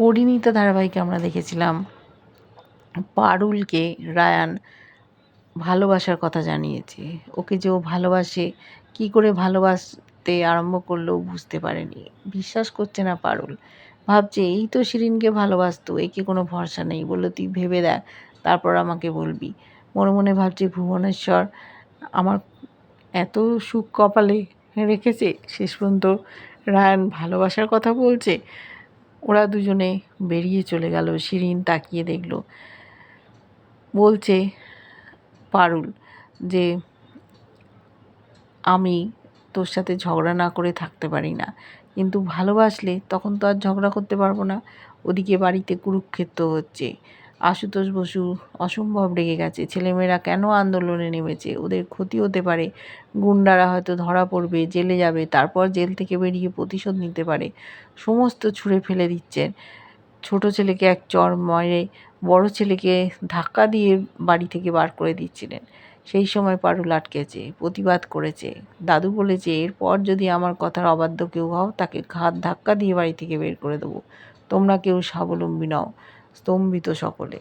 পরিণীতা ধারাবাহিকে আমরা দেখেছিলাম। পারুলকে রায়ান ভালোবাসার কথা জানিয়েছে। ওকে যে ও ভালোবাসে, কি করে ভালোবাসতে আরম্ভ করল বুঝতে পারেনি। বিশ্বাস করছে না পারুল। ভাবছে, এই তো শিরিনকে ভালোবাসতো, একে কোনো ভরসা নেই। বলল, তুই ভেবে দেখ, তারপর আমাকে বলবি। মনে মনে ভাবছে, ভুবনেশ্বর আমার এত সুখ কপালে রেখেছে, শেষ পর্যন্ত রায়ান ভালোবাসার কথা বলছে? ওরা দুজনে বেরিয়ে চলে গেল, শিরিন তাকিয়ে দেখল। বলছে পারুল যে আমি তোর সাথে ঝগড়া না করে থাকতে পারি না, কিন্তু ভালোবাসলে তখন তো আর ঝগড়া করতে পারব না। ওদিকে বাড়িতে কুরুক্ষেত্র হচ্ছে। আশুতোষ বসু অসম্ভব রেগে গেছে। ছেলেমেয়েরা কেন আন্দোলনে নেমেছে? ওদের ক্ষতি হতে পারে। গুন্ডারা হয়তো ধরা পড়বে, জেলে যাবে, তারপর জেল থেকে বেরিয়ে প্রতিশোধ নিতে পারে। সমস্ত ছুঁড়ে ফেলে দিচ্ছেন। ছোট ছেলেকে এক চর মেরে, বড় ছেলেকে ধাক্কা দিয়ে বাড়ি থেকে বার করে দিচ্ছিলেন। সেই সময় পারুল আটকেছে, প্রতিবাদ করেছে। দাদু বলেছে, এরপর যদি আমার কথার অবাধ্য কেউ হও, তাকে ঘাত ধাক্কা দিয়ে বাড়ি থেকে বের করে দেবো। তোমরা কেউ স্বাবলম্বী নও। স্তম্ভিত সকলে।